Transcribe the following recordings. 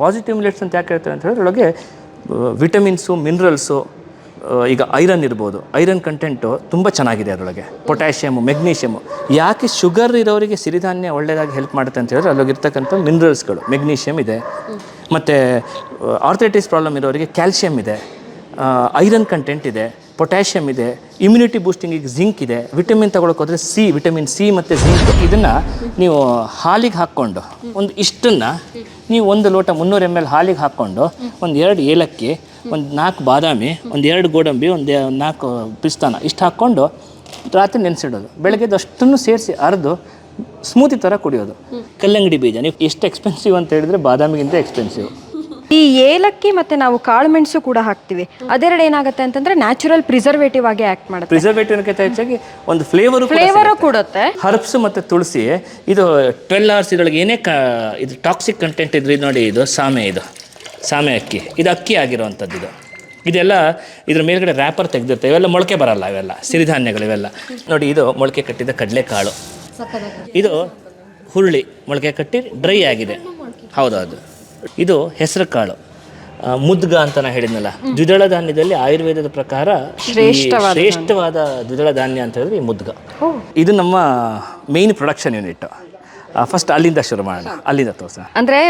Positive millets ಅಂತ ಯಾಕೆ ಹೇಳ್ತಾರೆ ಅಂತ ಹೇಳಿದ್ರೆ ಒಳಗೆ ವಿಟಮಿನ್ಸು ಮಿನರಲ್ಸು ಈಗ ಐರನ್ ಇರ್ಬೋದು. ಐರನ್ ಕಂಟೆಂಟು ತುಂಬ ಚೆನ್ನಾಗಿದೆ ಅದರೊಳಗೆ. ಪೊಟ್ಯಾಷಿಯಮು ಮೆಗ್ನೀಷಿಯಮು ಯಾಕೆ ಶುಗರ್ ಇರೋರಿಗೆ ಸಿರಿಧಾನ್ಯ ಒಳ್ಳೆಯದಾಗಿ ಹೆಲ್ಪ್ ಮಾಡುತ್ತೆ ಅಂತ ಹೇಳಿದ್ರೆ ಅಲ್ಲಿಗಿರ್ತಕ್ಕಂಥ ಮಿನರಲ್ಸ್ಗಳು ಮೆಗ್ನೀಷಿಯಮ್ ಇದೆ. ಮತ್ತು ಆರ್ಥೈಟಿಸ್ ಪ್ರಾಬ್ಲಮ್ ಇರೋರಿಗೆ ಕ್ಯಾಲ್ಶಿಯಮ್ ಇದೆ. ಐರನ್ ಕಂಟೆಂಟ್ ಇದೆ. ಪೊಟ್ಯಾಷಿಯಮ್ ಇದೆ ಇಮ್ಯುನಿಟಿ ಬೂಸ್ಟಿಂಗಿಗೆ ಜಿಂಕ್ ಇದೆ ವಿಟಮಿನ್ ಹೋದರೆ ಸಿ ವಿಟಮಿನ್ ಸಿ ಮತ್ತು ಜಿಂಕ್ ಇದನ್ನು ನೀವು ಹಾಲಿಗೆ ಹಾಕ್ಕೊಂಡು ಒಂದು ಇಷ್ಟನ್ನು ನೀವು ಒಂದು ಲೋಟ ಮುನ್ನೂರು ಎಂ ಎಲ್ ಹಾಲಿಗೆ ಹಾಕ್ಕೊಂಡು ಒಂದು ಎರಡು ಏಲಕ್ಕಿ, ಒಂದು ನಾಲ್ಕು ಬಾದಾಮಿ, ಒಂದು ಎರಡು ಗೋಡಂಬಿ, ಒಂದು ನಾಲ್ಕು ಪಿಸ್ತಾನ ಇಷ್ಟು ಹಾಕ್ಕೊಂಡು ರಾತ್ರಿ ನೆನೆಸಿಡೋದು. ಬೆಳಗ್ಗೆದು ಅಷ್ಟನ್ನು ಸೇರಿಸಿ ಅರೆದು ಸ್ಮೂತಿ ಥರ ಕುಡಿಯೋದು. ಕಲ್ಲಂಗಡಿ ಬೀಜ, ನೀವು ಎಷ್ಟು ಎಕ್ಸ್ಪೆನ್ಸಿವ್ ಅಂತ ಹೇಳಿದರೆ ಬಾದಾಮಿಗಿಂತ ಎಕ್ಸ್ಪೆನ್ಸಿವ್ ಈ ಏಲಕ್ಕಿ ಮತ್ತೆ ನಾವು ಕಾಳುಮೆಣಸು ಕೂಡ ಹಾಕ್ತಿವಿ. ಅದೆರಡು ಏನಾಗುತ್ತೆ ಅಂತಂದ್ರೆ ನ್ಯಾಚುರಲ್ ಪ್ರಿಸರ್ವೇಟಿವ್ ಆಗಿ ಆಕ್ಟ್ ಮಾಡುತ್ತೆ. ಪ್ರಿಸರ್ವೇಟಿವ್ ಹೆಚ್ಚಾಗಿ ಒಂದು ಫ್ಲೇವರ್ ಫ್ಲೇವರು ಕೊಡುತ್ತೆ. ಹರ್ಬ್ಸ್ ಮತ್ತೆ ತುಳಸಿ ಇದು ಟ್ವೆಲ್ ಅವರ್ಸ್ ಇದೊಳಗೆ ಏನೇ ಕ ಇದು ಟಾಕ್ಸಿಕ್ ಕಂಟೆಂಟ್ ಇದ್ರೆ ಇದು ನೋಡಿ ಇದು ಸಾಮೆ ಇದು. ಸಾಮೆ ಅಕ್ಕಿ. ಇದು ಅಕ್ಕಿ ಆಗಿರುವಂಥದ್ದು ಇದು. ಇದೆಲ್ಲ ಇದ್ರ ಮೇಲ್ಗಡೆ ರ್ಯಾಪರ್ ತೆಗೆದಿರುತ್ತೆ. ಇವೆಲ್ಲ ಮೊಳಕೆ ಬರಲ್ಲ ಇವೆಲ್ಲ. ಸಿರಿಧಾನ್ಯಗಳು ಇವೆಲ್ಲ. ನೋಡಿ ಇದು ಮೊಳಕೆ ಕಟ್ಟಿದ ಕಡಲೆಕಾಳು. ಇದು ಹುರುಳಿ ಮೊಳಕೆ ಕಟ್ಟಿ ಡ್ರೈ ಆಗಿದೆ. ಹೌದೌದು. ಇದು ಹೆಸರು ಕಾಳು ಮುದ್ಗ ಅಂತ ನಾ ಹೇಳಿದ್ನಲ್ಲ. ದ್ವಿದಳ ಧಾನ್ಯದಲ್ಲಿ ಆಯುರ್ವೇದದ ಪ್ರಕಾರ ಈ ಶ್ರೇಷ್ಠವಾದ ದ್ವಿದಳ ಧಾನ್ಯ ಅಂತ ಹೇಳಿದ್ರೆ ಈ ಮುದ್ಗ. ಇದು ನಮ್ಮ ಮೇನ್ ಪ್ರೊಡಕ್ಷನ್ ಯೂನಿಟ್ ಫಸ್ಟ್ ಅಲ್ಲಿಂದ ಶುರು ಮಾಡೋಣ. ಅಲ್ಲಿಂದ ತೋರ್ಸ. ಅಂದ್ರೆ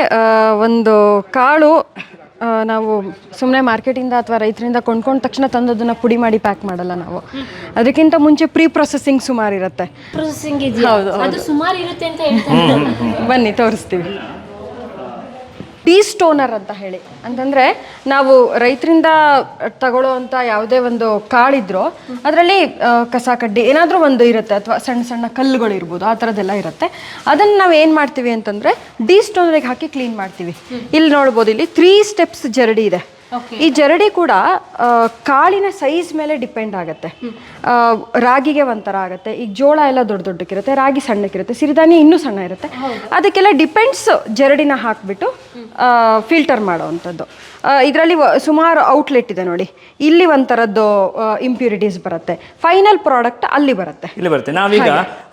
ಒಂದು ಕಾಳು ನಾವು ಸುಮ್ಮನೆ ಮಾರ್ಕೆಟಿಂದ ಅಥವಾ ರೈತರಿಂದ ಕೊಂಡ್ಕೊಂಡ ತಕ್ಷಣ ತಂದದನ್ನ ಪುಡಿ ಮಾಡಿ ಪ್ಯಾಕ್ ಮಾಡಲ್ಲ ನಾವು. ಅದಕ್ಕಿಂತ ಮುಂಚೆ ಪ್ರೀ ಪ್ರೊಸೆಸಿಂಗ್ ಸುಮಾರು ಇರುತ್ತೆ. ಪ್ರೊಸೆಸಿಂಗ್ ಇದೆಯಾ? ಅದು ಸುಮಾರು ಇರುತ್ತೆ ಅಂತ ಹೇಳ್ತಾರೆ ಬನ್ನಿ ತೋರಿಸ್ತೀವಿ. ಟೀ ಸ್ಟೋನರ್ ಅಂತ ಹೇಳಿ. ಅಂತಂದ್ರೆ ನಾವು ರೈತರಿಂದ ತಗೊಳ್ಳೋ ಅಂತ ಯಾವುದೇ ಒಂದು ಕಾಳಿದ್ರು ಅದರಲ್ಲಿ ಕಸ ಕಡ್ಡಿ ಏನಾದರೂ ಒಂದು ಇರುತ್ತೆ ಅಥವಾ ಸಣ್ಣ ಸಣ್ಣ ಕಲ್ಲುಗಳು ಇರ್ಬೋದು ಆ ಥರದ್ದೆಲ್ಲ ಇರುತ್ತೆ. ಅದನ್ನು ನಾವು ಏನು ಮಾಡ್ತೀವಿ ಅಂತಂದರೆ ಡಿ ಸ್ಟೋನರಿಗೆ ಹಾಕಿ ಕ್ಲೀನ್ ಮಾಡ್ತೀವಿ. ಇಲ್ಲಿ ನೋಡ್ಬೋದು ಇಲ್ಲಿ ತ್ರೀ ಸ್ಟೆಪ್ಸ್ ಜರಡಿ ಇದೆ. ಈ ಜರಡಿ ಕೂಡ ಕಾಳಿನ ಸೈಜ್ ಮೇಲೆ ಡಿಪೆಂಡ್ ಆಗುತ್ತೆ. ರಾಗಿಗೆ ಒಂಥರ ಆಗುತ್ತೆ. ಈಗ ಜೋಳ ಎಲ್ಲ ದೊಡ್ಡ ದೊಡ್ಡಕ್ಕಿರುತ್ತೆ ರಾಗಿ ಸಣ್ಣಕ್ಕಿರುತ್ತೆ ಸಿರಿಧಾನ್ಯ ಇನ್ನೂ ಸಣ್ಣ ಇರುತ್ತೆ. ಅದಕ್ಕೆಲ್ಲ ಡಿಪೆಂಡ್ಸ್ ಜರಡಿನ ಹಾಕ್ಬಿಟ್ಟು ಫಿಲ್ಟರ್ ಮಾಡೋವಂಥದ್ದು. ಇದರಲ್ಲಿ ಸುಮಾರು ಔಟ್ಲೆಟ್ ಇದೆ ನೋಡಿ. ಇಲ್ಲಿ ಒಂಥರದ್ದು ಇಂಪ್ಯೂರಿಟೀಸ್ ಬರುತ್ತೆ. ಫೈನಲ್ ಪ್ರಾಡಕ್ಟ್ ಅಲ್ಲಿ ಬರುತ್ತೆ. ಇಲ್ಲಿ ಬರುತ್ತೆ. ನಾವೀಗ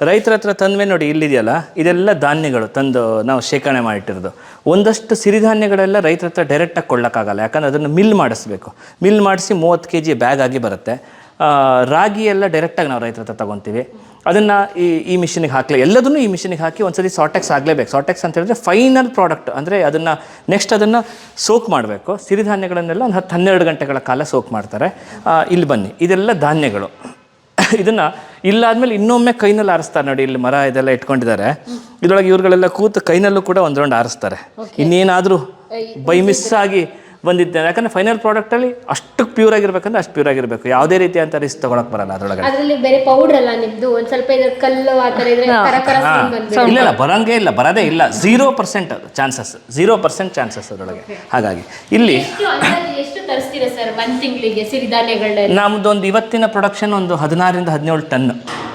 ರೈತರ ಹತ್ರ ತಂದ್ಮೇಲೆ ನೋಡಿ ಇಲ್ಲಿದೆಯಲ್ಲ ಇದೆಲ್ಲ ಧಾನ್ಯಗಳು ತಂದು ನಾವು ಶೇಖರಣೆ ಮಾಡಿಟ್ಟಿರೋದು. ಒಂದಷ್ಟು ಸಿರಿಧಾನ್ಯಗಳೆಲ್ಲ ರೈತರ ಹತ್ರ ಡೈರೆಕ್ಟಾಗಿ ಕೊಳ್ಳೋಕ್ಕಾಗಲ್ಲ. ಯಾಕಂದ್ರೆ ಅದನ್ನು ಮಿಲ್ ಮಾಡಿಸ್ಬೇಕು. ಮಿಲ್ ಮಾಡಿಸಿ ಮೂವತ್ತು ಕೆ ಜಿ ಬ್ಯಾಗ್ ಆಗಿ ಬರುತ್ತೆ. ರಾಗಿ ಎಲ್ಲ ಡೈರೆಕ್ಟಾಗಿ ನಾವು ರೈತರ ಹತ್ರ ತಗೊತೀವಿ. ಅದನ್ನು ಈ ಈ ಮಿಷಿನಿಗೆ ಹಾಕಲಿ. ಎಲ್ಲದನ್ನು ಈ ಮಿಷಿನಿಗೆ ಹಾಕಿ ಒಂದ್ಸತಿ ಸಾಟೆಕ್ಸ್ ಆಗಲೇಬೇಕು. ಸಾಟೆಕ್ಸ್ ಅಂತ ಹೇಳಿದ್ರೆ ಫೈನಲ್ ಪ್ರಾಡಕ್ಟ್ ಅಂದರೆ ಅದನ್ನು ನೆಕ್ಸ್ಟ್ ಅದನ್ನು ಸೋಕ್ ಮಾಡಬೇಕು. ಸಿರಿಧಾನ್ಯಗಳನ್ನೆಲ್ಲ ಒಂದು ಹತ್ತು ಹನ್ನೆರಡು ಗಂಟೆಗಳ ಕಾಲ ಸೋಕ್ ಮಾಡ್ತಾರೆ. ಇಲ್ಲಿ ಬನ್ನಿ. ಇದೆಲ್ಲ ಧಾನ್ಯಗಳು. ಇದನ್ನು ಇಲ್ಲಾದ್ಮೇಲೆ ಇನ್ನೊಮ್ಮೆ ಕೈನಲ್ಲಿ ಆರಿಸ್ತಾರೆ ನೋಡಿ ಇಲ್ಲಿ ಮರ ಇದೆಲ್ಲ ಇಟ್ಕೊಂಡಿದ್ದಾರೆ. ಇದರೊಳಗೆ ಇವ್ರುಗಳೆಲ್ಲ ಕೂತು ಕೈನಲ್ಲೂ ಕೂಡ ಒಂದು ರೌಂಡ್ ಆರಿಸ್ತಾರೆ ಇನ್ನೇನಾದರೂ ಬೈ ಮಿಸ್ ಆಗಿ ಬಂದಿದ್ದೆ ಯಾಕಂದ್ರೆ ಫೈನಲ್ ಪ್ರಾಡಕ್ಟಲ್ಲಿ ಅಷ್ಟು ಪ್ಯೂರ್ ಆಗಿರ್ಬೇಕಂದ್ರೆ ಅಷ್ಟು ಪ್ಯೂರ್ ಆಗಿರಬೇಕು. ಯಾವುದೇ ರೀತಿ ಅಂತ ರಿಸ್ಕ್ ತಗೊಳಕ್ ಬರಲ್ಲ ಅದ್ರೊಳಗೆ ಅದರಲ್ಲಿ ಬೇರೆ ಪೌಡರ್ ಅಲ್ಲ ನಿಮ್ದು? ಒಂದ್ ಸ್ವಲ್ಪ ಇದ್ರ ಕಲ್ಲು ಆ ತರ ಇದ್ರೆ ಕರ ಕರ sound ಬಂದ್ಬಿಡುತ್ತೆ. ಇಲ್ಲ ಇಲ್ಲ ಬರಂಗೇ ಇಲ್ಲ ಬರದೇ ಇಲ್ಲ. Zero percent chances zero percent chances ಅದರೊಳಗೆ. ಹಾಗಾಗಿ ಇಲ್ಲಿ ಎಷ್ಟು ಅಂದಾಜು ಎಷ್ಟು ತರಿಸ್ತೀರಾ ಸರ್ ಒಂದ್ ತಿಂಗಳಿಗೆ ಸಿರಿಧಾನ್ಯಗಳನ್ನ ನಮ್ದೊಂದು ಇವತ್ತಿನ ಪ್ರೊಡಕ್ಷನ್ ಒಂದು ಹದಿನಾರರಿಂದ ಹದಿನೇಳು ಟನ್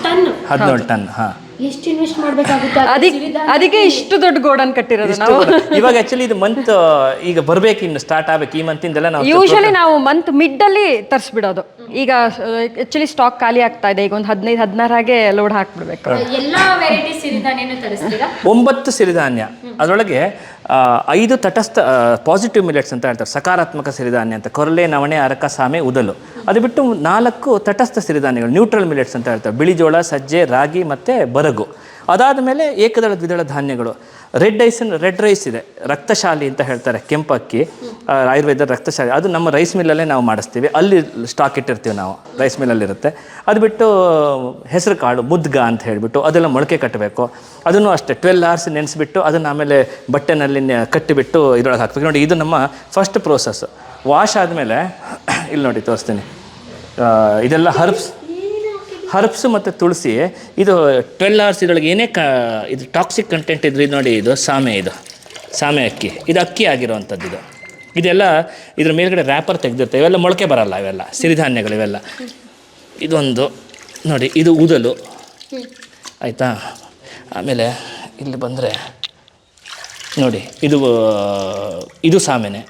ಟನ್ ಹದಿನೇಳು ಟನ್ ಹಾಂ. ಎಷ್ಟು ಇನ್ವೆಸ್ಟ್ ಮಾಡ್ಬೇಕಾಗುತ್ತೆ? ಅದಕ್ಕೆ ಅದಕ್ಕೆ ಇಷ್ಟು ದೊಡ್ಡ ಗೋಡನ್ ಕಟ್ಟಿರೋದು ನಾವು. ಇವಾಗ ಆಕ್ಚುಲಿ ಇದು ಮಂತ್ ಈಗ ಬರ್ಬೇಕು ಇನ್ನು ಸ್ಟಾರ್ಟ್ ಆಗ್ಬೇಕು. ಈ ಮಂತಿಂದೆಲ್ಲ ನಾವು ಯೂಶಲಿ ನಾವು ಮಂತ್ ಮಿಡ್ ಅಲ್ಲಿ ತರಿಸ್ಬಿಡೋದು. ಈಗ ಆಕ್ಚುಲಿ ಸ್ಟಾಕ್ ಖಾಲಿ ಆಗ್ತಾ ಇದೆ. ಈಗ ಒಂದು ಹದಿನೈದು ಹದಿನಾರಾಗೆ ಲೋಡ್ ಹಾಕ್ಬಿಡ್ಬೇಕು. ಎಲ್ಲ ವೆರೈಟಿ ಸಿರಿಧಾನ್ಯನೂ ತರಿಸ್ತೀರಾ? ಒಂಬತ್ತು ಸಿರಿಧಾನ್ಯ. ಅದರೊಳಗೆ ಐದು ತಟಸ್ಥ ಪಾಸಿಟಿವ್ ಮಿಲೆಟ್ಸ್ ಅಂತ ಹೇಳ್ತಾರೆ. ಸಕಾರಾತ್ಮಕ ಸಿರಿಧಾನ್ಯ ಅಂತ. ಕೊರಲೆ, ನವಣೆ, ಅರಕ, ಸಾಮೆ, ಉದಲು. ಅದು ಬಿಟ್ಟು ನಾಲ್ಕು ತಟಸ್ಥ ಸಿರಿಧಾನ್ಯಗಳು ನ್ಯೂಟ್ರಲ್ ಮಿಲೆಟ್ಸ್ ಅಂತ ಹೇಳ್ತಾರೆ. ಬಿಳಿಜೋಳ ಸಜ್ಜೆ, ರಾಗಿ ಮತ್ತು ಬರಗು. ಅದಾದ ಮೇಲೆ ಏಕದಳ ದ್ವಿದಳ ಧಾನ್ಯಗಳು. ರೆಡ್ ಐಸ್, ರೆಡ್ ರೈಸ್ ಇದೆ. ರಕ್ತಶಾಲಿ ಅಂತ ಹೇಳ್ತಾರೆ ಕೆಂಪಕ್ಕಿ. ಆಯುರ್ವೇದ ರಕ್ತಶಾಲಿ ಅದು ನಮ್ಮ ರೈಸ್ ಮಿಲ್ಲಲ್ಲೇ ನಾವು ಮಾಡಿಸ್ತೀವಿ. ಅಲ್ಲಿ ಸ್ಟಾಕ್ ಇಟ್ಟಿರ್ತೀವಿ ನಾವು ರೈಸ್ ಮಿಲ್ಲಲ್ಲಿರುತ್ತೆ ಅದು ಬಿಟ್ಟು ಹೆಸರು ಕಾಳು, ಮುದ್ಗ ಅಂತ ಹೇಳಿಬಿಟ್ಟು ಅದೆಲ್ಲ ಮೊಳಕೆ ಕಟ್ಟಬೇಕು. ಅದನ್ನು ಅಷ್ಟೇ ಟ್ವೆಲ್ ಅವರ್ಸ್ ನೆನೆಸಿಬಿಟ್ಟು ಅದನ್ನು ಆಮೇಲೆ ಬಟ್ಟೆನಲ್ಲಿ ಕಟ್ಟಿಬಿಟ್ಟು ಇದ್ರೊಳಗೆ ಹಾಕ್ಬೇಕು. ನೋಡಿ, ಇದು ನಮ್ಮ ಫಸ್ಟ್ ಪ್ರೋಸೆಸ್ ವಾಶ್ ಆದಮೇಲೆ, ಇಲ್ಲಿ ನೋಡಿ ತೋರಿಸ್ತೀನಿ. ಇದೆಲ್ಲ ಹರ್ಬ್ಸ್ ಹರ್ಬ್ಸ್ ಮತ್ತು ತುಳಸಿ, ಇದು ಟ್ವೆಲ್ ಅವರ್ಸ್ ಇದರೊಳಗೆ ಏನೇ ಕ, ಇದು ಟಾಕ್ಸಿಕ್ ಕಂಟೆಂಟ್ ಇದ್ರೆ ಇದು ನೋಡಿ, ಇದು ಸಾಮೆ ಇದು. ಸಾಮೆ ಅಕ್ಕಿ. ಇದು ಅಕ್ಕಿ ಆಗಿರೋವಂಥದ್ದು ಇದು. ಇದೆಲ್ಲ ಇದ್ರ ಮೇಲ್ಗಡೆ ರ್ಯಾಪರ್ ತೆಗೆದಿರುತ್ತೆ. ಇವೆಲ್ಲ ಮೊಳಕೆ ಬರಲ್ಲ ಇವೆಲ್ಲ. ಸಿರಿಧಾನ್ಯಗಳು ಇವೆಲ್ಲ. ಇದೊಂದು ನೋಡಿ ಇದು ಊದಲು. ಆಯಿತಾ? ಆಮೇಲೆ ಇಲ್ಲಿ ಬಂದರೆ ನೋಡಿ ಇದು ಇದು ಸಾಮೆನೆ.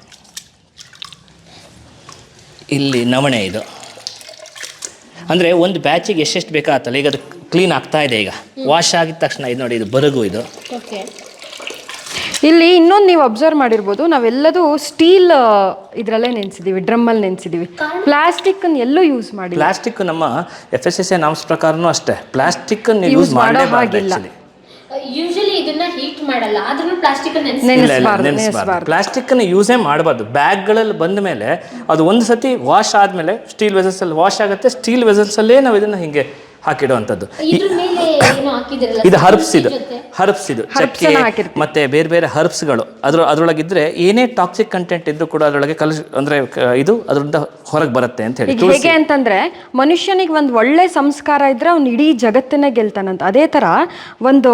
ಇಲ್ಲಿ ನವಣೆ ಇದು. ಅಂದರೆ ಒಂದು ಬ್ಯಾಚಿಗೆ ಎಷ್ಟೆಷ್ಟು ಬೇಕಾಗತ್ತಲ್ಲ ಈಗ ಅದು ಕ್ಲೀನ್ ಆಗ್ತಾ ಇದೆ ಈಗ. ವಾಶ್ ಆಗಿದ ತಕ್ಷಣ ಇದು ನೋಡಿ ಇದು ಬರಗು ಇದು. ಓಕೆ ಇಲ್ಲಿ ಇನ್ನೊಂದು ನೀವು ಅಬ್ಸರ್ವ್ ಮಾಡಿರ್ಬೋದು ನಾವೆಲ್ಲದೂ ಸ್ಟೀಲ್ ಇದರಲ್ಲೇ ನೆನೆಸಿದ್ದೀವಿ ಡ್ರಮ್ಮಲ್ಲಿ ನೆನೆಸಿದೀವಿ. ಪ್ಲಾಸ್ಟಿಕ್ ಎಲ್ಲೂ ಯೂಸ್ ಮಾಡಿ ಪ್ಲಾಸ್ಟಿಕ್ ನಮ್ಮ F S S A norms ಪ್ರಕಾರನೂ ಅಷ್ಟೇ. ಪ್ಲಾಸ್ಟಿಕ್ ಯೂಸ್ Use ಮಾಡೋ ಮಾಡಲೇಬಾರ್ದು ಹಾಗಿಲ್ಲ. ಆಕ್ಚುಲಿ ಯೂಶಲಿ ಇದನ್ನ ಹೀಟ್ ಮಾಡಲ್ಲ ಆದ್ರೂ ಪ್ಲಾಸ್ಟಿಕ್ ನೆನೆಸಬಾರ್ದು ಪ್ಲಾಸ್ಟಿಕ್ ಯೂಸೇ ಮಾಡಬಾರ್ದು. ಬ್ಯಾಗ್ಗಳಲ್ಲಿ ಬಂದ ಮೇಲೆ ಅದು ಒಂದು ಸತಿ ವಾಶ್ ಆದಮೇಲೆ ಸ್ಟೀಲ್ ವೆಸಲ್ಸಲ್ಲಿ ವಾಶ್ ಆಗುತ್ತೆ ಸ್ಟೀಲ್ ವೆಸಲ್ಸಲ್ಲೇ ನಾವು ಇದನ್ನು ಹಿಂಗೆ ಹಾಕಿಡುವಂಥದ್ದು. ಇದ್ರ ಮೇಲೆ ಏನೋ ಹಾಕಿದಿರಲ್ಲ ಇದು ಹರ್ಬ್ಸ್ ಇದು. ಹರ್ಬ್ಸ್ ಇದು. ಚಕ್ಕೆ ಮತ್ತೆ ಬೇರೆ ಬೇರೆ ಹರ್ಬ್ಸ್ಗಳು. ಅದ್ರ ಅದರೊಳಗಿದ್ರೆ ಏನೇ ಟಾಕ್ಸಿಕ್ ಕಂಟೆಂಟ್ ಇದ್ರೂ ಕೂಡ ಅದರೊಳಗೆ ಕಲಸ್ ಅಂದ್ರೆ ಇದು ಅದರಿಂದ ಹೊರಗೆ ಬರುತ್ತೆ ಅಂತ ಹೇಳಿ. ಹೇಗೆ ಅಂತಂದ್ರೆ ಮನುಷ್ಯನಿಗೆ ಒಂದು ಒಳ್ಳೆ ಸಂಸ್ಕಾರ ಇದ್ರೆ ಅವ್ನು ಇಡೀ ಜಗತ್ತನ್ನೇ ಗೆಲ್ತಾನಂತ. ಅದೇ ತರ ಒಂದು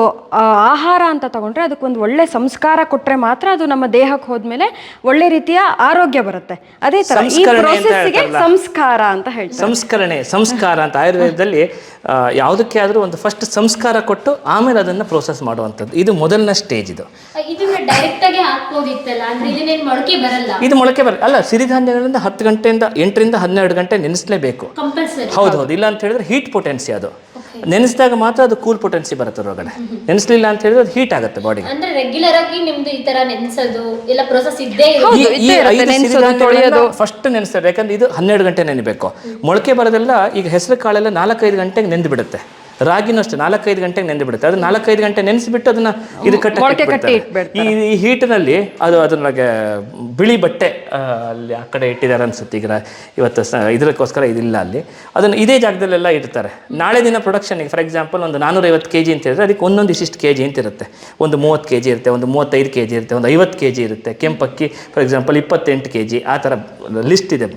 ಆಹಾರ ಅಂತ ತಗೊಂಡ್ರೆ ಅದಕ್ಕೆ ಒಂದು ಒಳ್ಳೆ ಸಂಸ್ಕಾರ ಕೊಟ್ರೆ ಮಾತ್ರ ಅದು ನಮ್ಮ ದೇಹಕ್ಕೆ ಹೋದ್ಮೇಲೆ ಒಳ್ಳೆ ರೀತಿಯ ಆರೋಗ್ಯ ಬರುತ್ತೆ. ಅದೇ ತರ ಈ ಪ್ರೋಸೆಸ್ಗೆ ಸಂಸ್ಕಾರ ಅಂತ ಹೇಳಿ ಸಂಸ್ಕರಣೆ ಸಂಸ್ಕಾರ ಅಂತ ಆಯುರ್ವೇದದಲ್ಲಿ ಯಾವುದಕ್ಕೆ ಆದರೂ ಒಂದು ಫಸ್ಟ್ ಸಂಸ್ಕಾರ ಕೊಟ್ಟು ಆಮೇಲೆ ಅದನ್ನು ಪ್ರೋಸೆಸ್ ಮಾಡುವಂಥದ್ದು. ಇದು ಮೊದಲನೇ ಸ್ಟೇಜ್ ಇದು. ಇದು ಮೊಳಕೆ ಬರಲ್ಲ. ಅಲ್ಲ ಸಿರಿಧಾನ್ಯಗಳಿಂದ ಹತ್ತು ಗಂಟೆಯಿಂದ ಎಂಟರಿಂದ ಹನ್ನೆರಡು ಗಂಟೆ ನೆನೆಸಲೇಬೇಕು. ಹೌದು ಹೌದು ಇಲ್ಲ ಅಂತ ಹೇಳಿದ್ರೆ ಹೀಟ್ ಪೊಟೆನ್ಸಿ ಅದು. ನೆನೆಸಿದಾಗ ಮಾತ್ರ ಅದು ಕೂಲ್ ಪೊಟೆನ್ಸಿ ಬರುತ್ತೆ ಹೊರಗಡೆ ನೆನೆಸಲಿಲ್ಲ ಅಂತ ಹೇಳಿದ್ರೆ ಅದು ಹೀಟ್ ಆಗುತ್ತೆ ಬಾಡಿ ಅಂದ್ರೆ ರೆಗ್ಯುಲರ್ ಆಗಿ ನಿಮ್ದು ಈ ತರ ನೆನೆಸೋದು ಎಲ್ಲ ಪ್ರೊಸೆಸ್ ಇದ್ದೇ ಈ- ಹೌದು, ಇದ್ದೇ ಇರುತ್ತೆ. ನೆನ್ಸೋದು, ತೊಳೆಯೋದು. ಫಸ್ಟ್ ನೆನೆಸ್ತಾರೆ. ಯಾಕಂದ್ರೆ ಇದು ಹನ್ನೆರಡು ಗಂಟೆ ನೆನೆಬೇಕು. ಮೊಳಕೆ ಬರೋದೆಲ್ಲ ಈಗ ಹೆಸರು ಕಾಳೆಲ್ಲ ನಾಲ್ಕೈದು ಗಂಟೆಗೆ ನೆಂದು ಬಿಡುತ್ತೆ ರಾಗಿನೂ ಅಷ್ಟೇ ನಾಲ್ಕೈದು ಗಂಟೆಗೆ ನೆಂದು ಬಿಡುತ್ತೆ ಅದು ನಾಲ್ಕೈದು ಗಂಟೆ ನೆನೆಸಿಬಿಟ್ಟು ಅದನ್ನ ಇದು ಕಟ್ಟ ಈ ಈ ಹೀಟ್ನಲ್ಲಿ ಅದು ಅದನ್ನೊಳಗೆ ಬಿಳಿ ಬಟ್ಟೆ ಅಲ್ಲಿ ಆ ಕಡೆ ಇಟ್ಟಿದ್ದಾರೆ ಅನ್ಸುತ್ತೆ ಈಗ. ಇವತ್ತು ಸ ಇದಕ್ಕೋಸ್ಕರ ಇದಿಲ್ಲ ಅಲ್ಲಿ. ಅದನ್ನು ಇದೇ ಜಾಗದಲ್ಲೆಲ್ಲ ಇಡ್ತಾರೆ. ನಾಳೆ ದಿನ ಪ್ರೊಡಕ್ಷನ್ಗೆ ಫಾರ್ ಎಕ್ಸಾಂಪಲ್ ಒಂದು ನಾನ್ನೂರೈವತ್ತು ಕೆ ಜಿ ಅಂತ ಹೇಳಿದ್ರೆ ಅದಕ್ಕೆ ಒಂದೊಂದು ಇಷ್ಟಿಷ್ಟು ಕೆ ಜಿ ಅಂತ ಇರುತ್ತೆ. ಒಂದು ಮೂವತ್ತು ಕೆ ಜಿ ಇರುತ್ತೆ ಒಂದು ಮೂವತ್ತೈದು ಕೆ ಜಿ ಇರುತ್ತೆ ಒಂದು ಐವತ್ತು ಕೆ ಜಿ ಇರುತ್ತೆ. ಕೆಂಪಕ್ಕಿ ಫಾರ್ ಎಕ್ಸಾಂಪಲ್ ಇಪ್ಪತ್ತೆಂಟು ಕೆ ಜಿ ಆ ಥರ ಲಿಸ್ಟ್ ಇದೆ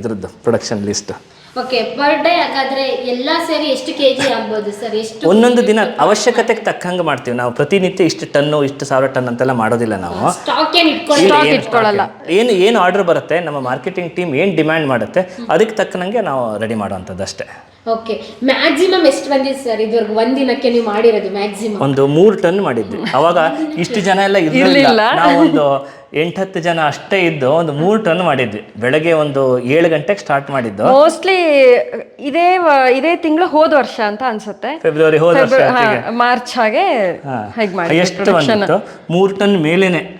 ಇದ್ರದ್ದು production list okay per day ಹಾಗಾದ್ರೆ ಎಲ್ಲ ಸೇರಿ ಎಷ್ಟು ಕೆಜಿ ಆಗ್ಬೋದು ಸರ್ ಎಷ್ಟು ಒಂದೊಂದು ದಿನ ಅವಶ್ಯಕತೆಗೆ ತಕ್ಕಂಗೆ ಮಾಡ್ತೀವಿ. ನಾವು ಪ್ರತಿನಿತ್ಯ ಇಷ್ಟು ಟನ್ನು ಇಷ್ಟು ಸಾವಿರ ಟನ್ ಅಂತೆಲ್ಲ ಮಾಡೋದಿಲ್ಲ ನಾವು. ಸ್ಟಾಕ್ ಏನ್ ಇಟ್ಕೊಳ್ಳಲ್ಲ. ಏನು ಏನು ಆರ್ಡರ್ ಬರುತ್ತೆ ನಮ್ಮ ಮಾರ್ಕೆಟಿಂಗ್ ಟೀಮ್ ಏನು ಡಿಮ್ಯಾಂಡ್ ಮಾಡುತ್ತೆ ಅದಕ್ಕೆ ತಕ್ಕನಂಗೆ ನಾವು ರೆಡಿ ಮಾಡುವಂಥದ್ದು ಅಷ್ಟೇ. ಓಕೆ ಮ್ಯಾಕ್ಸಿಮಮ್ ಎಷ್ಟು ಬಂದಿದೆ ಸರ್ ಇದುವರೆಗೂ ಒಂದ್ ದಿನಕ್ಕೆ ನೀವು ಮಾಡಿರೋದು ಮ್ಯಾಕ್ಸಿಮಮ್ ಒಂದು ಮೂರು ಟನ್ ಮಾಡಿದ್ವಿ. ಅವಾಗ ಇಷ್ಟು ಜನ ಎಲ್ಲ ಇರಲಿಲ್ಲ. ಇರ್ಲಿಲ್ಲ. ನಾವು ಒಂದು ಎಂಟತ್ತು ಜನ ಅಷ್ಟೇ ಇದ್ದು ಒಂದು ಮೂರು ಟನ್ ಮಾಡಿದ್ವಿ. ಬೆಳಗ್ಗೆ ಒಂದು ಏಳು ಗಂಟೆಗೆ ಸ್ಟಾರ್ಟ್ ಮಾಡಿದ್ದು. ಮೋಸ್ಟ್ಲಿ ಇದೇ ವ- ಇದೇ ತಿಂಗಳು ಹೋದ ವರ್ಷ ಅಂತ ಅನ್ಸುತ್ತೆ. ಫೆಬ್ರವರಿ ಹೋದ ವರ್ಷ ಫೆಬ್ರ- ಹಾ, ಮಾರ್ಚ್ ಹಾಗೆ ಹೇಗೆ ಮಾಡಿ ಎಷ್ಟು ಬಂದಿತ್ತು? ಮೂರು ಟನ್ ಮೇಲೇನೆ.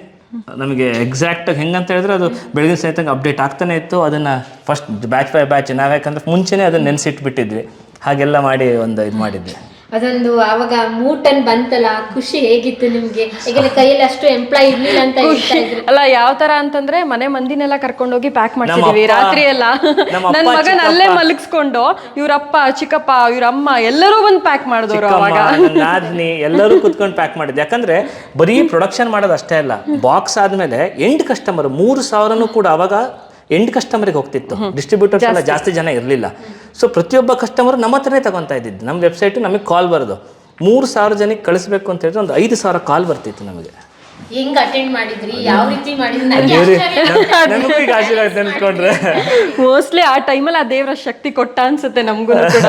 ನಮಗೆ ಎಕ್ಸಾಕ್ಟ್ ಹೆಂಗಂತ ಹೇಳಿದ್ರೆ ಅದು ಬೆಳಗಿನ ಸಹಿತ ಅಪ್ಡೇಟ್ ಆಗ್ತಾನೆ ಇತ್ತು. ಅದನ್ನ ಫಸ್ಟ್ ಬ್ಯಾಚ್ ಬೈ ಬ್ಯಾಚ್ ನಾವ್ಯಾಕಂದ್ರೆ ಮುಂಚೆನೇ ಅದನ್ನ ನೆನೆಸಿಟ್ಬಿಟ್ಟಿದ್ವಿ. ಹಾಗೆಲ್ಲ ಮಾಡಿ ಒಂದು ಇದು ಮಾಡಿದ್ವಿ. ಅದೊಂದು ಅವಾಗ ಮೂಟನ್ ಬಂತಲ್ಲ ಖುಷಿ ಹೇಗಿತ್ತು ನಿಮ್ಗೆ? ಈಗ ಕೈಯಲ್ಲಿ ಅಷ್ಟು ಎಂಪ್ಲಾಯ್ ಇರ್ಲಿಲ್ಲ ಅಂತ ಹೇಳ್ತಾ ಇದ್ರು. ಅಲ್ಲ ಯಾವ ತರ ಅಂತಂದ್ರೆ ಮನೆ ಮಂದಿನೆಲ್ಲ ಕರ್ಕೊಂಡೋಗಿ ಪ್ಯಾಕ್ ಮಾಡ್ತಿದ್ವಿ ರಾತ್ರಿ ಎಲ್ಲ. ನನ್ನ ಮಗನ ಅಲ್ಲೇ ಚಿಕ್ಕಪ್ಪ. ಮಲಗಿಸ್ಕೊಂಡು ಇವ್ರಪ್ಪ ಚಿಕ್ಕಪ್ಪ ಇವ್ರಮ್ಮ ಎಲ್ಲರೂ ಬಂದು ಪ್ಯಾಕ್ ಮಾಡಿದ್ರು ಅವಾಗ ನಾದ್ನಿ ಎಲ್ಲರೂ ಕುತ್ಕೊಂಡು ಪ್ಯಾಕ್ ಮಾಡಿದ್ವಿ ಯಾಕಂದ್ರೆ ಬರೀ ಪ್ರೊಡಕ್ಷನ್ ಮಾಡೋದು ಅಷ್ಟೇ ಅಲ್ಲ ಬಾಕ್ಸ್ ಆದ್ಮೇಲೆ ಎಂಟ್ ಕಸ್ಟಮರ್ ಮೂರು ಸಾವಿರನೂ ಕೂಡ ಅವಾಗ ಎಂಡ್ ಕಸ್ಟಮರ್ಗೆ ಹೋಗ್ತಿತ್ತು. ಡಿಸ್ಟ್ರಿಬ್ಯೂಟರ್ಸ್ ಎಲ್ಲ ಜಾಸ್ತಿ ಜನ ಇರಲಿಲ್ಲ. ಸೊ ಪ್ರತಿಯೊಬ್ಬ ಕಸ್ಟಮರ್ ನಮ್ಮ ಹತ್ರನೇ ತಗೊತಾ ಇದ್ದಿದ್ದು. ನಮ್ಮ ವೆಬ್ಸೈಟು ನಮಗೆ ಕಾಲ್ ಬರೋದು. ಮೂರು ಸಾವಿರ ಜನಕ್ಕೆ ಕಳಿಸ್ಬೇಕು ಅಂತ ಹೇಳಿದ್ರೆ ಒಂದು ಐದು ಸಾವಿರ ಕಾಲ್ ಬರ್ತಿತ್ತು ನಮಗೆ. ಹೆಂಗ್ ಅಟೆಂಡ್ ಮಾಡಿದ್ರಿ? ಯಾವ ರೀತಿ ಮಾಡಿದ್ರಿ? ನಂಗೆ ದೇವ್ರೇ, ಆಶ್ಚರ್ಯ. ನಮಗೂ ಈಗ ಆಶೀರ್ವಾದ ನೆನ್ಸ್ಕೊಂಡ್ರೆ ಮೋಸ್ಟ್ಲಿ ಆ ಟೈಮಲ್ಲಿ ಆ ದೇವರ ಶಕ್ತಿ ಕೊಟ್ಟ ಅನ್ಸುತ್ತೆ ನಮಗೂ ಕೂಡ.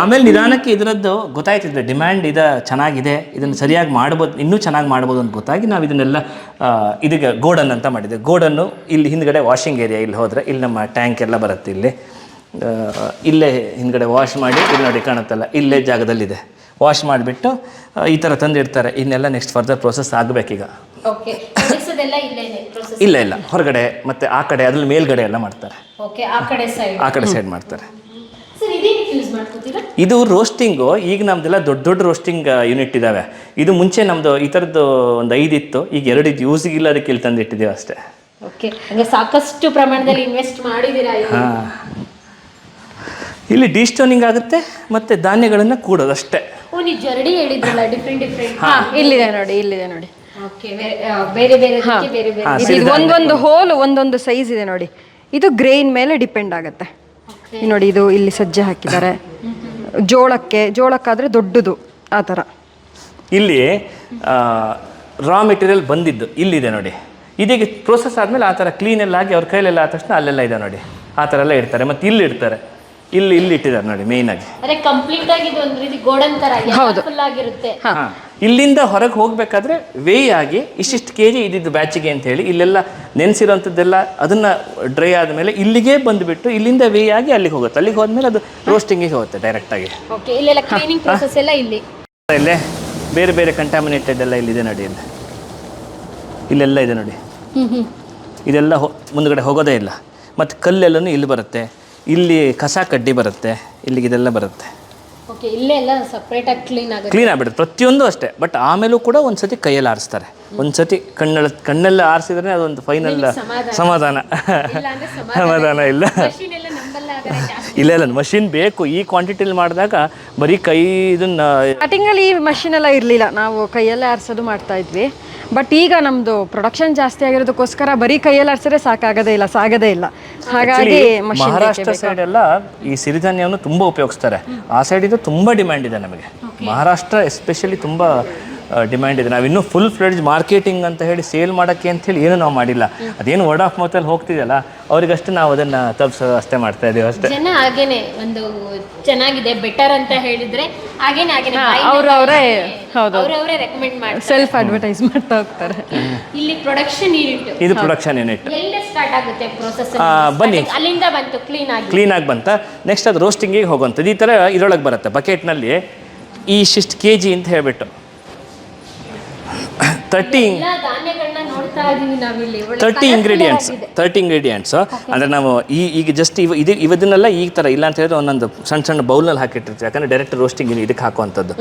ಆಮೇಲೆ ನಿಧಾನಕ್ಕೆ ಇದರದ್ದು ಗೊತ್ತಾಯ್ತಿದ್ರೆ ಡಿಮ್ಯಾಂಡ್ ಇದ ಚೆನ್ನಾಗಿದೆ. ಇದನ್ನು ಸರಿಯಾಗಿ ಮಾಡಬಹುದು ಇನ್ನೂ ಚೆನ್ನಾಗಿ ಮಾಡ್ಬೋದು ಅಂತ ಗೊತ್ತಾಗಿ ನಾವು ಇದನ್ನೆಲ್ಲ ಇದಕ್ಕೆ ಇದೀಗ ಗೋಡನ್ ಅಂತ ಮಾಡಿದ್ದೆ ಗೋಡನ್ನು ಇಲ್ಲಿ ಹಿಂದ್ಗಡೆ ವಾಷಿಂಗ್ ಏರಿಯಾ ಇಲ್ಲಿ ಹೋದ್ರೆ ಇಲ್ಲಿ ನಮ್ಮ ಟ್ಯಾಂಕ್ ಎಲ್ಲ ಬರುತ್ತೆ ಇಲ್ಲಿ. ಇಲ್ಲೇ ಹಿಂದ್ಗಡೆ ವಾಶ್ ಮಾಡಿ ಇಲ್ಲಿ ನೋಡಿ ಕಾಣುತ್ತಲ್ಲ ಇಲ್ಲೇ ಜಾಗದಲ್ಲಿದೆ. ವಾಶ್ ಮಾಡಿಬಿಟ್ಟು ಈ ಥರ ತಂದಿಡ್ತಾರೆ. ಇನ್ನೆಲ್ಲ ನೆಕ್ಸ್ಟ್ ಫರ್ದರ್ ಪ್ರೋಸೆಸ್ ಆಗಬೇಕೀಗ. ಇಲ್ಲ ಇಲ್ಲ ಹೊರಗಡೆ ಮತ್ತೆ ಆ ಕಡೆ ಅದ್ರಲ್ಲಿ ಮೇಲ್ಗಡೆ ಎಲ್ಲ ಮಾಡ್ತಾರೆ. ಓಕೆ ಆ ಕಡೆ ಸೈಡ್ ಆ ಕಡೆ ಸೈಡ್ ಮಾಡ್ತಾರೆ. ಇದು ರೋಸ್ಟಿಂಗು ಈಗ ನಮ್ದೆಲ್ಲ ದೊಡ್ಡ ದೊಡ್ಡ ರೋಸ್ಟಿಂಗ್ ಯೂನಿಟ್ ಇದ್ದಾವೆ ಇದು ಮುಂಚೆ ನಮ್ಮದು ಈ ಥರದ್ದು ಒಂದು ಐದು ಇತ್ತು. ಈಗ ಎರಡು ಯೂಸ್ ಗಿಲ್ಲದಕ್ಕೆ ಅದಕ್ಕೆ ಇಲ್ಲಿ ತಂದಿಟ್ಟಿದ್ದೀವಿ ಅಷ್ಟೇ. ಓಕೆ ಸಾಕಷ್ಟು ಪ್ರಮಾಣದಲ್ಲಿ ಇನ್ವೆಸ್ಟ್ ಮಾಡಿದೀರಾ ಇಲ್ಲಿ. ಹಾಂ. ಇಲ್ಲಿ ಡಿಸ್ಟೋನಿಂಗ್ ಆಗುತ್ತೆ ಮತ್ತು ಧಾನ್ಯಗಳನ್ನು ಕೂಡೋದು ಅಷ್ಟೇ ಓ ನೀವು ಜರ್ಡಿ ಹೇಳಿದ್ರಲ್ಲ ಡಿಫ್ರೆಂಟ್ ಡಿಫ್ರೆಂಟ್ ಇಲ್ಲಿದೆ ನೋಡಿ ಇಲ್ಲಿದೆ ನೋಡಿ. ಓಕೆ ಬೇರೆ ಬೇರೆ ಬೇರೆ ಬೇರೆ. ಹಾ, ಇದು ಒಂದೊಂದು ಹೋಲ್ ಒಂದೊಂದು ಸೈಜ್ ಇದೆ ನೋಡಿ. ಇದು ಗ್ರೇನ್ ಮೇಲೆ ಡಿಪೆಂಡ್ ಆಗುತ್ತೆ. ನೋಡಿ ಇದು ಇಲ್ಲಿ ಸಜ್ಜೆ ಹಾಕಿದ್ದಾರೆ. ಜೋಳಕ್ಕೆ ಜೋಳಕ್ಕಾದ್ರೆ ದೊಡ್ಡದು ಆ ಥರ. ಇಲ್ಲಿ ರಾ ಮೆಟೀರಿಯಲ್ ಬಂದಿದ್ದು ಇಲ್ಲಿದೆ ನೋಡಿ. ಇದೀಗ ಪ್ರೋಸೆಸ್ ಆದಮೇಲೆ ಆ ಥರ ಕ್ಲೀನೆಲ್ಲ ಆಗಿ ಅವ್ರ ಕೈಲೆಲ್ಲ ಆದ ತಕ್ಷಣ ಅಲ್ಲೆಲ್ಲ ಇದೆ ನೋಡಿ. ಆ ಥರ ಎಲ್ಲ ಇಡ್ತಾರೆ. ಮತ್ತು ಇಲ್ಲಿ ಇಡ್ತಾರೆ. ಇಲ್ಲಿ ಇಲ್ಲಿ ಇಟ್ಟಿದ್ದಾರೆ ನೋಡಿ ಮೇನ್ ಆಗಿ. ಕಂಪ್ಲೀಟ್ ಆಗಿ ಇದು ಒಂದು ರೀತಿ ಗೋಡನ್ ತರ ಫುಲ್ ಆಗಿರುತ್ತೆ. ಹಾ. ಇಲ್ಲಿಂದ ಹೊರಗೆ ಹೋಗ್ಬೇಕಾದ್ರೆ ವೇ ಆಗಿ ಇಷ್ಟಿಷ್ಟು ಕೆ ಜಿ ಇದ್ದಿದ್ದು ಬ್ಯಾಚಿಗೆ ಅಂತ ಹೇಳಿ ಇಲ್ಲೆಲ್ಲ ನೆನೆಸಿರೋಂಥದ್ದೆಲ್ಲ ಅದನ್ನ ಡ್ರೈ ಆದಮೇಲೆ ಇಲ್ಲಿಗೆ ಬಂದುಬಿಟ್ಟು ಇಲ್ಲಿಂದ ವೇ ಆಗಿ ಅಲ್ಲಿಗೆ ಹೋಗುತ್ತೆ. ಅಲ್ಲಿಗೆ ಹೋದ್ಮೇಲೆ ಅದು ರೋಸ್ಟಿಂಗಿಗೆ ಹೋಗುತ್ತೆ ಡೈರೆಕ್ಟಾಗಿ ಓಕೆ ಇಲ್ಲೆಲ್ಲ ಕ್ಲೀನಿಂಗ್ ಪ್ರೊಸೆಸ್ ಎಲ್ಲ ಇಲ್ಲಿ. ಇಲ್ಲೇ ಬೇರೆ ಬೇರೆ ಕಂಟಾಮಿನೇಟೆಡ್ ಎಲ್ಲ ಇಲ್ಲಿದೆ ನೋಡಿ ಇಲ್ಲಿ. ಇಲ್ಲೆಲ್ಲ ಇದೆ ನೋಡಿ. ಇದೆಲ್ಲ ಹೊ ಮುಂದ್ಗಡೆ ಹೋಗೋದೇ ಇಲ್ಲ. ಮತ್ತು ಕಲ್ಲೆಲ್ಲನೂ ಇಲ್ಲಿ ಬರುತ್ತೆ. ಇಲ್ಲಿ ಕಸ ಕಡ್ಡಿ ಬರುತ್ತೆ ಇಲ್ಲಿಗೆ ಇದೆಲ್ಲ ಬರುತ್ತೆ. ಓಕೆ ಇಲ್ಲೇ ಎಲ್ಲ ಸಪ್ರೇಟ್ ಕ್ಲೀನ್ ಆಗುತ್ತೆ. ಕ್ಲೀನ್ ಆಗಿಬಿಡುತ್ತೆ ಪ್ರತಿಯೊಂದು ಅಷ್ಟೇ ಬಟ್ ಆಮೇಲೂ ಕೂಡ ಒಂದು ಸತಿ ಕೈಯಲ್ಲಿ ಆರಿಸ್ತಾರೆ. ಒಂದು ಸತಿ ಕಣ್ಣಲ್ಲಿ ಕಣ್ಣಲ್ಲಿ ಆರಿಸಿದ್ರೆ ಅದೊಂದು ಫೈನಲ್ ಸಮಾಧಾನ. ಅಂದ್ರೆ ಸಮಾಧಾನ ಇಲ್ಲ. ಇಲ್ಲ. ಇಲ್ಲ ಮಷಿನ್ ಬೇಕು. ಈ ಕ್ವಾಂಟಿಟಿಲಿ ಮಾಡಿದಾಗ ಬರೀ ಕೈ ಇದನ್ನ ಸ್ಟಾರ್ಟಿಂಗಲ್ಲಿ ಈ ಮಷಿನ್ ಎಲ್ಲ ಇರಲಿಲ್ಲ. ನಾವು ಕೈಯಲ್ಲೇ ಆರಿಸೋದು ಮಾಡ್ತಾ ಇದ್ವಿ. ಬಟ್ ಈಗ ನಮ್ದು ಪ್ರೊಡಕ್ಷನ್ ಜಾಸ್ತಿ ಆಗಿರೋದಕ್ಕೋಸ್ಕರ ಬರೀ ಕೈಯಲ್ಲಿ ಆಡ್ಸಿದ್ರೆ ಸಾಕಾಗದೇ ಇಲ್ಲ ಸಾಗದೇ ಇಲ್ಲ. ಹಾಗಾಗಿ ಮಹಾರಾಷ್ಟ್ರ ಸೈಡ್ ಎಲ್ಲ ಈ ಸಿರಿಧಾನ್ಯವನ್ನು ತುಂಬಾ ಉಪಯೋಗಿಸ್ತಾರೆ. ಆ ಸೈಡ್ ಇದು ತುಂಬಾ ಡಿಮ್ಯಾಂಡ್ ಇದೆ ನಮಗೆ. ಮಹಾರಾಷ್ಟ್ರ ಎಸ್ಪೆಷಲಿ ತುಂಬ ಡಿಮ್ಯಾಂಡ್ ಇದೆ. ನಾವು ಇನ್ನೂ ಫುಲ್ ಫ್ಲೆಡ್ಜ್ ಮಾರ್ಕೆಟಿಂಗ್ ಅಂತ ಹೇಳಿ ಸೇಲ್ ಮಾಡೋಕ್ಕೆ ಅಂತ ಹೇಳಿ ಏನು ನಾವು ಮಾಡಿಲ್ಲ. ಅದೇನು ವರ್ಡ್ ಆಫ್ ಮೌತಲ್ಲಿ ಹೋಗ್ತಿದೆಯಲ್ಲ ಅವ್ರಿಗಷ್ಟು ನಾವು ಅದನ್ನು ತಪ್ಪಿಸೋ ಅಷ್ಟೇ ಮಾಡ್ತಾ ಇದ್ದೀವಿ ಅಷ್ಟೇ. ಜನ ಹಾಗೇನೆ ಒಂದು ಚೆನ್ನಾಗಿದೆ ಬೆಟರ್ ಅಂತ ಹೇಳಿದ್ರೆ ಹಾಗೇನೆ ಹಾಗೇನೆ ಅವರೇ ಹೌದು. ಅವ್ರವರೇ ರೆಕಮೆಂಡ್ ಮಾಡಿ ಸೆಲ್ಫ್ ಅಡ್ವರ್ಟೈಸ್ ಮಾಡ್ತಾ ಹೋಗ್ತಾರೆ. ಇಲ್ಲಿ ಪ್ರೊಡಕ್ಷನ್ ಯೂನಿಟ್ ಇದು ಪ್ರೊಡಕ್ಷನ್ ಯೂನಿಟ್ ಎಲ್ಲಿ ಸ್ಟಾರ್ಟ್ ಆಗುತ್ತೆ ಪ್ರೊಸೆಸ್ ಬನ್ನಿ. ಅಲ್ಲಿಂದ ಬಂತು ಕ್ಲೀನ್ ಆಗಿ. ಕ್ಲೀನಾಗಿ ಬಂತ? ನೆಕ್ಸ್ಟ್ ಅದು ರೋಸ್ಟಿಂಗಿಗೆ ಹೋಗುವಂಥದ್ದು. ಈ ಥರ ಇದರೊಳಗೆ ಬರುತ್ತೆ ಬಕೆಟ್ನಲ್ಲಿ ಈ ಶಿಷ್ಟು ಕೆ ಜಿ ಅಂತ ಹೇಳ್ಬಿಟ್ಟು. Thirty thirty ingredients. Thirty ingredients ಅಂದರೆ ನಾವು ಈ ಈಗ ಜಸ್ಟ್ ಇವ ಇದು ಇವದನ್ನೆಲ್ಲ ಈ ಥರ ಇಲ್ಲ ಅಂತ ಹೇಳಿದ್ರೆ ಒಂದೊಂದು ಸಣ್ಣ ಸಣ್ಣ ಬೌಲ್ನಲ್ಲಿ ಹಾಕಿಟ್ಟಿರ್ತೀವಿ. ಯಾಕಂದರೆ ಡೈರೆಕ್ಟ್ ರೋಸ್ಟಿಂಗ್ ಇದಕ್ಕೆ ಹಾಕುವಂಥದ್ದು.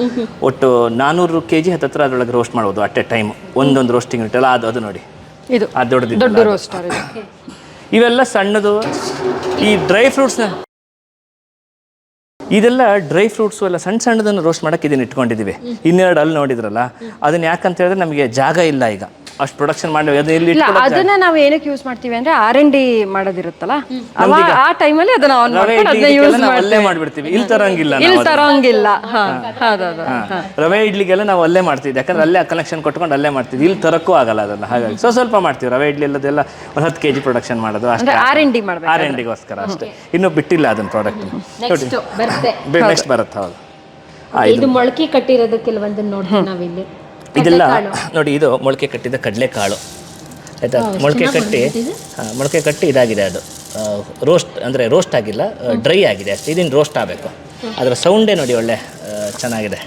ಒಟ್ಟು ನಾನ್ನೂರು ಕೆ ಜಿ ಹತ್ತತ್ರ ಅದರೊಳಗೆ ರೋಸ್ಟ್ ಮಾಡ್ಬೋದು ಅಟ್ ಎ ಟೈಮ್ ಒಂದೊಂದು ರೋಸ್ಟಿಂಗ್ ಇಟ್ಟಲ್ಲ ಅದು ಅದು ನೋಡಿ. ಇದು ಅದು ದೊಡ್ಡದು ದೊಡ್ಡ ರೋಸ್ಟರ್ ಇದು. ಇವೆಲ್ಲ ಸಣ್ಣದು. ಈ ಡ್ರೈ ಫ್ರೂಟ್ಸ್ನ ಇದೆಲ್ಲ ಡ್ರೈ ಫ್ರೂಟ್ಸು ಎಲ್ಲ ಸಣ್ಣ ಸಣ್ಣದನ್ನು ರೋಸ್ಟ್ ಮಾಡೋಕ್ಕೆ ಇದನ್ನು ಇಟ್ಕೊಂಡಿದ್ದೀವಿ. ಇನ್ನೆರಡು ಅಲ್ಲಿ ನೋಡಿದ್ರಲ್ಲ ಅದನ್ನ ಯಾಕಂತ ಹೇಳಿದ್ರೆ ನಮಗೆ ಜಾಗ ಇಲ್ಲ ಈಗ. ಅಷ್ಟು ಪ್ರೊಡಕ್ಷನ್ ಮಾಡಿ ಅದು ಇಲ್ಲಿ ಇಲ್ಲ ಅದನ್ನ ನಾವು ಏನಕ್ಕೆ ಯೂಸ್ ಮಾಡ್ತೀವಿ ಅಂದ್ರೆ ಆರ್ ಎನ್ ಡಿ ಮಾಡೋದಿರುತ್ತಲ್ಲ? ಆ ಟೈಮಲ್ಲಿ ಅದನ್ನ ಆನ್ ರವೆ ಮಾಡ್ಕೊಂಡು ಅದನ್ನ ಯೂಸ್ ನಾವು ಅಲ್ಲೇ ಮಾಡ್ತೀವಿ. ಮಾಡ್ಬಿಡ್ತೀವಿ. ಇಲ್ಲಿ ತರಂಗಿಲ್ಲ ಇಲ್ಲಿ. ತರೋಂಗಿಲ್ಲ. ರವೆ ಇಡ್ಲಿಗೆಲ್ಲ ನಾವು ಅಲ್ಲೇ ಮಾಡ್ತಿದ್ವಿ ಯಾಕಂದ್ರೆ ಅಲ್ಲೇ ಕಲೆಕ್ಷನ್ ಕೊಟ್ಕೊಂಡು ಅಲ್ಲೇ ಮಾಡ್ತಿದ್ವಿ ಇಲ್ಲಿ ತರಕ್ಕೂ ಆಗಲ್ಲ ಅದನ್ನ. ಹಾಗಾಗಿ ಸೊ ಸ್ವಲ್ಪ ಮಾಡ್ತೀವಿ. ರವೆ ಇಡ್ಲಿ ಎಲ್ಲದೆಲ್ಲ ಒಂದು ಹತ್ತು ಕೆಜಿ ಪ್ರೊಡಕ್ಷನ್ ಮಾಡೋದು ಅಷ್ಟೇ. ಆರ್ ಎನ್ ಡಿ ಮಾಡ್ಬೇಕು? ಆರ್ ಎನ್ ಡಿಗೋಸ್ಕರ ಅಷ್ಟೇ. ಇನ್ನೂ ಬಿಟ್ಟಿಲ್ಲ ಅದನ್ನ ಪ್ರಾಡಕ್ಟ್ ನೆಕ್ಸ್ಟ್ ಬರುತ್ತೆ. ನೆಕ್ಸ್ಟ್ ಬರುತ್ತೆ ಹೌದು. ಇದು ಮೊಳಕೆ ಕಟ್ಟಿರೋದಕ್ಕೆ ಕೆಲವೊಂದನ್ನ ನೋಡ್ತೀವಿ ನಾವಿಲ್ಲಿ. ಇದೆಲ್ಲ ನೋಡಿ ಇದು ಮೊಳಕೆ ಕಟ್ಟಿದ ಕಡಲೆಕಾಳು ಆಯ್ತಾ? ಮೊಳಕೆ ಕಟ್ಟಿ ಹಾ, ಮೊಳಕೆ ಕಟ್ಟಿ ಇದಾಗಿದೆ ಅದು. ರೋಸ್ಟ್ ಅಂದರೆ ರೋಸ್ಟ್ ಆಗಿಲ್ಲ ಡ್ರೈ ಆಗಿದೆ ಅಷ್ಟೇ. ಇದನ್ನು ರೋಸ್ಟ್ ಆಗಬೇಕು. ಅದರ ಸೌಂಡೇ ನೋಡಿ ಒಳ್ಳೆ ಚೆನ್ನಾಗಿದೆ.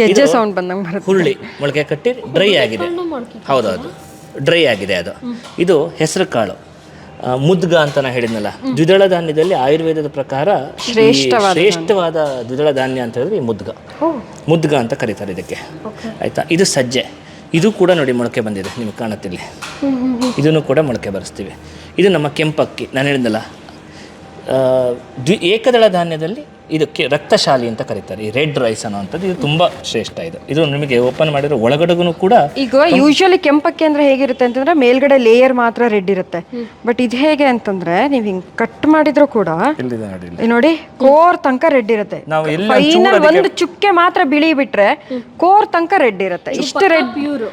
ಗೆಜ್ಜೆ ಸೌಂಡ್ ಬಂದಂಗೆ ಬರುತ್ತೆ. ಹುರುಳಿ ಮೊಳಕೆ ಕಟ್ಟಿ ಡ್ರೈ ಆಗಿದೆ. ಹೌದೌದು. ಡ್ರೈ ಆಗಿದೆ ಅದು. ಇದು ಹೆಸರು ಕಾಳು ಮುದ್ಗ ಅಂತ ನಾ ಹೇಳಿದ್ನಲ್ಲ. ದ್ವಿದಳ ಧಾನ್ಯದಲ್ಲಿ ಆಯುರ್ವೇದದ ಪ್ರಕಾರ ಈ ಶ್ರೇಷ್ಠವಾದ ದ್ವಿದಳ ಧಾನ್ಯ ಅಂತ ಹೇಳಿದ್ರೆ ಈ ಮುದ್ಗ. ಮುದ್ಗ ಅಂತ ಕರೀತಾರೆ ಇದಕ್ಕೆ. ಆಯ್ತಾ? ಇದು ಸಜ್ಜೆ. ಇದು ಕೂಡ ನೋಡಿ ಮೊಳಕೆ ಬಂದಿದೆ ನಿಮಗೆ ಕಾಣುತ್ತಿಲ್ಲ ಇದನ್ನು ಕೂಡ ಮೊಳಕೆ ಬರೆಸ್ತೀವಿ. ಇದು ನಮ್ಮ ಕೆಂಪಕ್ಕಿ. ನಾನು ಹೇಳಿದ್ನಲ್ಲ ದ್ವಿ ಏಕದಳ ಧಾನ್ಯದಲ್ಲಿ ಇದಕ್ಕೆ ರಕ್ತಶಾಲಿ ಅಂತ ಕರೀತಾರೆ. ಈ ರೆಡ್ ರೈಸ್ ಅನ್ನೋವಂಥದ್ದು ಇದು ತುಂಬಾ ಶ್ರೇಷ್ಠ ಇದು. ಇದು ನಿಮಗೆ ಓಪನ್ ಮಾಡಿರೋ ಒಳಗಡೆಗೂ ಕೂಡ ಈಗ ಯೂಶಲಿ ಕೆಂಪಕ್ಕೆ ಅಂದ್ರೆ ಹೇಗಿರುತ್ತೆ ಅಂತಂದ್ರೆ ಮೇಲ್ಗಡೆ ಲೇಯರ್ ಮಾತ್ರ ರೆಡ್ ಇರುತ್ತೆ. ಬಟ್ ಇದು ಹೇಗೆ ಅಂತಂದ್ರೆ ನೀವು ಹಿಂಗ್ ಕಟ್ ಮಾಡಿದ್ರು ಕೂಡ ಇಲ್ಲಿದೆ ನೋಡಿ ಇಲ್ಲಿ. ಇಲ್ಲಿ ನೋಡಿ ಕೋರ್ ತನಕ ರೆಡ್ ಇರುತ್ತೆ. ನಾವು ಎಲ್ಲ ಫೈನಲ್ ಒಂದು ಚುಕ್ಕೆ ಮಾತ್ರ ಬಿಳಿ ಬಿಟ್ರೆ ಕೋರ್ ತನಕ ರೆಡ್ ಇರುತ್ತೆ. ಇಷ್ಟು red Pure,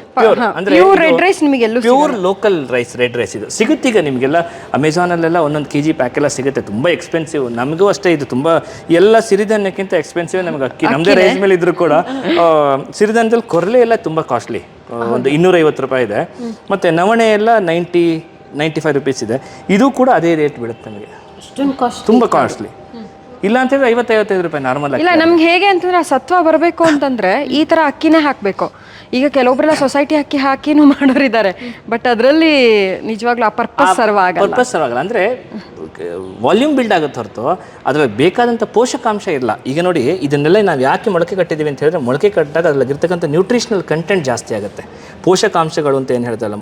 pure red rice ನಿಮಗೆ ಎಲ್ಲೂ pure local rice red rice ಇದು. ಸಿಗುತ್ತೆ ಈಗ ನಿಮಗೆಲ್ಲ ಅಮೆಝಾನಲ್ಲೆಲ್ಲ ಒಂದೊಂದು ಕೆ ಜಿ ಪ್ಯಾಕ್ ಎಲ್ಲ ಸಿಗುತ್ತೆ. ತುಂಬಾ ಎಕ್ಸ್ಪೆನ್ಸಿವ್ ನಮಗೂ ಅಷ್ಟೇ ಇದು. ತುಂಬಾ ಎಲ್ಲ ಸಿರಿಧಾನ್ಯಕ್ಕಿಂತ ಎಕ್ಸ್ಪೆನ್ಸಿವ್ ನಮ್ಗೆ ಅಕ್ಕಿ. ನಮ್ದೇ ರೈಸ್ ಮೇಲೆ ಇದ್ರು ಕೂಡ ಸಿರಿಧಾನ್ಯದಲ್ಲಿ ಕೊರಲೆ ಎಲ್ಲ ತುಂಬಾ ಕಾಸ್ಟ್ಲಿ ಒಂದು ಇನ್ನೂರೈವತ್ತು ರೂಪಾಯಿ ಇದೆ. ಮತ್ತೆ ನವಣೆ ಎಲ್ಲ ನೈಂಟಿ ನೈಂಟಿ ಫೈವ್ ರುಪೀಸ್ ಇದೆ. ಇದು ಕೂಡ ಅದೇ ರೇಟ್ ಬೀಳುತ್ತೆ ನಮಗೆ. ತುಂಬಾ ಕಾಸ್ಟ್ಲಿ ಇಲ್ಲ ಅಂತ ಹೇಳಿದ್ರೆ ಐವತ್ತೈವತ್ತೈದು ರೂಪಾಯಿ ನಾರ್ಮಲ್ ಇಲ್ಲ ನಮ್ಗೆ ಹೇಗೆ ಅಂತಂದ್ರೆ ಸತ್ವ ಬರಬೇಕು ಅಂತಂದ್ರೆ ಈ ತರ ಅಕ್ಕಿನೇ ಹಾಕಬೇಕು. ಈಗ ಕೆಲವೊಬ್ಬರೆಲ್ಲ ಸೊಸೈಟಿ ಅಕ್ಕಿ ಹಾಕಿನೂ ಮಾಡೋರಿದ್ದಾರೆ. ಬಟ್ ಅದರಲ್ಲಿ ನಿಜವಾಗ್ಲೂ ಆ ಪರ್ಪಸ್ ಸರ್ವ್ ಆಗಲ್ಲ. ಪರ್ಪಸ್ ಆಗಲ್ಲ. ಅಂದರೆ ವಾಲ್ಯೂಮ್ ಬಿಲ್ಡ್ ಆಗುತ್ತೆ ಹೊರತು ಅದರಲ್ಲಿ ಬೇಕಾದಂಥ ಪೋಷಕಾಂಶ ಇಲ್ಲ. ಈಗ ನೋಡಿ ಇದನ್ನೆಲ್ಲ ನಾವು ಯಾಕೆ ಮೊಳಕೆ ಕಟ್ಟಿದ್ದೀವಿ ಅಂತ ಹೇಳಿದ್ರೆ ಮೊಳಕೆ ಕಟ್ಟಿದಾಗ ಅದರಲ್ಲಿರ್ತಕ್ಕಂಥ ನ್ಯೂಟ್ರಿಷನಲ್ ಕಂಟೆಂಟ್ ಜಾಸ್ತಿ ಆಗುತ್ತೆ. ಪೋಷಕಾಂಶಗಳು ಅಂತ ಏನು ಹೇಳ್ತಲ್ಲ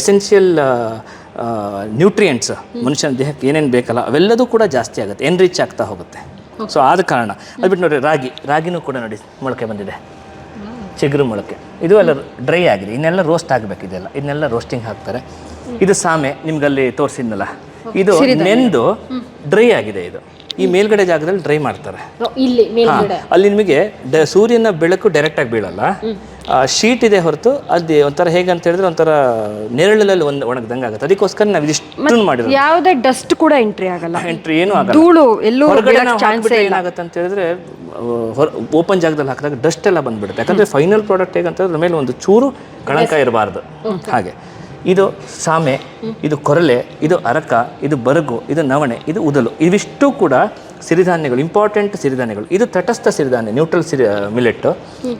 ಎಸೆನ್ಷಿಯಲ್ ನ್ಯೂಟ್ರಿಯೆಂಟ್ಸ್ ಮನುಷ್ಯನ ದೇಹಕ್ಕೆ ಏನೇನು ಬೇಕಲ್ಲ ಅವೆಲ್ಲದೂ ಕೂಡ ಜಾಸ್ತಿ ಆಗುತ್ತೆ ಎನ್ರಿಚ್ ಆಗ್ತಾ ಹೋಗುತ್ತೆ. ಸೊ ಆದ ಕಾರಣ ಅದು ಬಿಟ್ಟು ನೋಡಿ ರಾಗಿ ರಾಗಿನೂ ಕೂಡ ನೋಡಿ ಮೊಳಕೆ ಬಂದಿದೆ. ಚಿಗುರು ಮೊಳಕೆ. ಇದು ಎಲ್ಲ ಡ್ರೈ ಆಗಿದೆ ಇನ್ನೆಲ್ಲ ರೋಸ್ಟ್ ಆಗಬೇಕಿದೆಲ್ಲ ಇದನ್ನೆಲ್ಲ ರೋಸ್ಟಿಂಗ್ ಹಾಕ್ತಾರೆ. ಇದು ಸಾಮೆ ನಿಮ್ಗಲ್ಲಿ ತೋರಿಸಿದ್ನಲ್ಲ? ಇದು ನೆಂದು ಡ್ರೈ ಆಗಿದೆ ಇದು. ಈ ಮೇಲ್ಗಡೆ ಜಾಗದಲ್ಲಿ ಡ್ರೈ ಮಾಡ್ತಾರೆ. ಅಲ್ಲಿ ನಿಮಗೆ ಸೂರ್ಯನ ಬೆಳಕು ಡೈರೆಕ್ಟ್ ಆಗಿ ಬೀಳಲ್ಲ. ಶೀಟ್ ಇದೆ ಹೊರತು ಅದು ಒಂಥರ ಹೇಗಂತ ಹೇಳಿದ್ರೆ ಒಂಥರ ನೆರಳಲ್ಲಿ ಒಂದು ಒಣಗ್ದಂಗೆ ಆಗುತ್ತೆ. ಅದಕ್ಕೋಸ್ಕರ ನಾವು ಇದಿಷ್ಟು ಮಾಡಿರೋದು. ಯಾವುದೇ ಡಸ್ಟ್ ಕೂಡ ಎಂಟ್ರಿ ಆಗಲ್ಲ. ಎಂಟ್ರಿ ಏನು ಆಗಲ್ಲ. ಧೂಳು ಎಲ್ಲೂ ಹೊರಗಡೆ ಏನಾಗುತ್ತೆ ಅಂತ ಹೇಳಿದ್ರೆ ಓಪನ್ ಜಾಗದಲ್ಲಿ ಹಾಕಿದಾಗ ಡಸ್ಟ್ ಎಲ್ಲ ಬಂದ್ಬಿಡುತ್ತೆ. ಯಾಕಂದ್ರೆ ಫೈನಲ್ ಪ್ರಾಡಕ್ಟ್ ಹೇಗಂತ ಮೇಲೆ ಒಂದು ಚೂರು ಕಣಕ ಇರಬಾರ್ದು. ಹಾಗೆ. ಇದು ಸಾಮೆ, ಇದು ಕೊರಲೆ, ಇದು ಅರಕ, ಇದು ಬರಗು, ಇದು ನವಣೆ, ಇದು ಉದಲು. ಇವಿಷ್ಟು ಕೂಡ ಸಿರಿಧಾನ್ಯಗಳು ಇಂಪಾರ್ಟೆಂಟ್ ಸಿರಿಧಾನ್ಯಗಳು. ಇದು ತಟಸ್ಥ ಸಿರಿಧಾನ್ಯ ನ್ಯೂಟ್ರಲ್ ಸಿರಿ ಮಿಲೆಟ್ಟು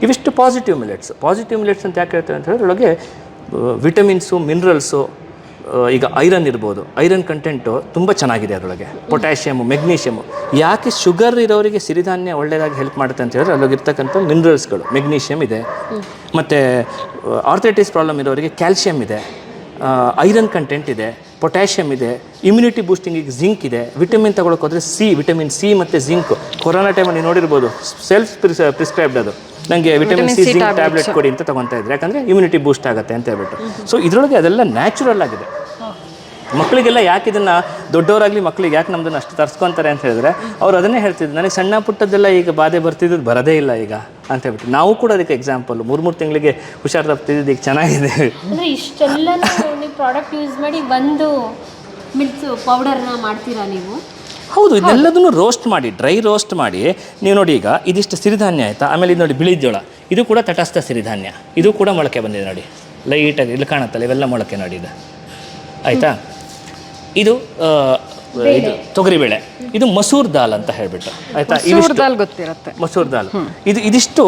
ಇವಿಷ್ಟು ಪಾಸಿಟಿವ್ ಮಿಲೆಟ್ಸ್ ಪಾಸಿಟಿವ್ ಮಿಲೆಟ್ಸ್ ಅಂತ ಯಾಕೆ ಹೇಳ್ತಾರೆ ಅಂತ ಹೇಳಿದ್ರೆ ಒಳಗೆ ವಿಟಮಿನ್ಸು ಮಿನರಲ್ಸು ಈಗ ಐರನ್ ಇರ್ಬೋದು. ಐರನ್ ಕಂಟೆಂಟು ತುಂಬ ಚೆನ್ನಾಗಿದೆ ಅದರೊಳಗೆ. ಪೊಟ್ಯಾಷಿಯಮು ಮೆಗ್ನೀಷಿಯಮು ಯಾಕೆ ಶುಗರ್ ಇರೋರಿಗೆ ಸಿರಿಧಾನ್ಯ ಒಳ್ಳೆಯದಾಗಿ ಹೆಲ್ಪ್ ಮಾಡುತ್ತೆ ಅಂತ ಹೇಳಿದ್ರೆ ಅಲ್ಲೋಗಿರ್ತಕ್ಕಂಥ ಮಿನರಲ್ಸ್ಗಳು ಮೆಗ್ನೀಷಿಯಮ್ ಇದೆ. ಮತ್ತು ಆರ್ಥೈಟಿಸ್ ಪ್ರಾಬ್ಲಮ್ ಇರೋರಿಗೆ ಕ್ಯಾಲ್ಶಿಯಮ್ ಇದೆ. ಐರನ್ ಕಂಟೆಂಟ್ ಇದೆ ಪೊಟ್ಯಾಷಿಯಮ್ ಇದೆ ಇಮ್ಯುನಿಟಿ ಬೂಸ್ಟಿಂಗಿಗೆ ಜಿಂಕ್ ಇದೆ ವಿಟಮಿನ್ ತಗೊಳಕ್ಕೆ ಹೋದರೆ ಸಿ ವಿಟಮಿನ್ ಸಿ ಮತ್ತು ಜಿಂಕ್ ಕೊರೋನಾ ಟೈಮಲ್ಲಿ ನೀವು ನೋಡಿರ್ಬೋದು ಸೆಲ್ಫ್ ಪ್ರಿಸ್ಕ್ರೈಬ್ಡ್ ಅದು. ನನಗೆ ವಿಟಮಿನ್ ಸಿ ಜಿಂಕ್ ಟ್ಯಾಬ್ಲೆಟ್ ಕೊಡಿ ಅಂತ ತೊಗೊತಾ ಇದ್ರೆ ಯಾಕಂದರೆ ಇಮ್ಯುನಿಟಿ ಬೂಸ್ಟ್ ಆಗುತ್ತೆ ಅಂತ ಹೇಳ್ಬಿಟ್ಟು. ಸೊ ಇದರೊಳಗೆ ಅದೆಲ್ಲ ನ್ಯಾಚುರಲ್ ಆಗಿದೆ. ಮಕ್ಕಳಿಗೆಲ್ಲ ಯಾಕೆ ಇದನ್ನು ದೊಡ್ಡವರಾಗಲಿ ಮಕ್ಕಳಿಗೆ ಯಾಕೆ ನಮ್ಮದನ್ನು ಅಷ್ಟು ತರ್ಸ್ಕೊತಾರೆ ಅಂತ ಹೇಳಿದ್ರೆ ಅವ್ರು ಅದನ್ನೇ ಹೇಳ್ತಿದ್ರು ನನಗೆ ಸಣ್ಣ ಪುಟ್ಟದ್ದೆಲ್ಲ ಈಗ ಬಾಧೆ ಬರ್ತಿದ್ದು ಬರೋದೇ ಇಲ್ಲ ಈಗ ಅಂತ ಹೇಳ್ಬಿಟ್ಟು. ನಾವು ಕೂಡ ಅದಕ್ಕೆ ಎಕ್ಸಾಂಪಲ್ ಮೂರು ಮೂರು ತಿಂಗಳಿಗೆ ಹುಷಾರು ತಪ್ತಿದ್ದು ಈಗ ಚೆನ್ನಾಗಿದೆ. ಅಂದ್ರೆ ಇಷ್ಟೆಲ್ಲ ಪ್ರಾಡಕ್ಟ್ ಯೂಸ್ ಮಾಡಿ ಒಂದು ಮಿಲ್ಕ್ ಪೌಡರ್ನ ಮಾಡ್ತೀರಾ ನೀವು? ಹೌದು ಇದೆಲ್ಲದನ್ನು ರೋಸ್ಟ್ ಮಾಡಿ ಡ್ರೈ ರೋಸ್ಟ್ ಮಾಡಿ. ನೀವು ನೋಡಿ ಈಗ ಇದಿಷ್ಟು ಸಿರಿಧಾನ್ಯ ಆಯಿತಾ? ಆಮೇಲೆ ಇದು ನೋಡಿ ಬಿಳಿ ಜೋಳ ಇದು ಕೂಡ ತಟಸ್ಥ ಸಿರಿಧಾನ್ಯ. ಇದು ಕೂಡ ಮೊಳಕೆ ಬಂದಿದೆ ನೋಡಿ. ಲೈಟಾಗಿ ಇಲ್ಲಿ ಕಾಣುತ್ತಲ್ಲ ಇವೆಲ್ಲ ಮೊಳಕೆ ನೋಡಿ ಇದು. ಆಯಿತಾ? ಇದು ಇದು ತೊಗರಿಬೇಳೆ ಇದು ಮಸೂರ್ ದಾಲ್ ಅಂತ ಹೇಳ್ಬಿಟ್ಟು. ಆಯ್ತಾ? ಇವಿಷ್ಟು ದಾಲ್ ಗೊತ್ತಿರುತ್ತೆ. ಮಸೂರ್ ದಾಲ್. ಇದು ಇದಿಷ್ಟು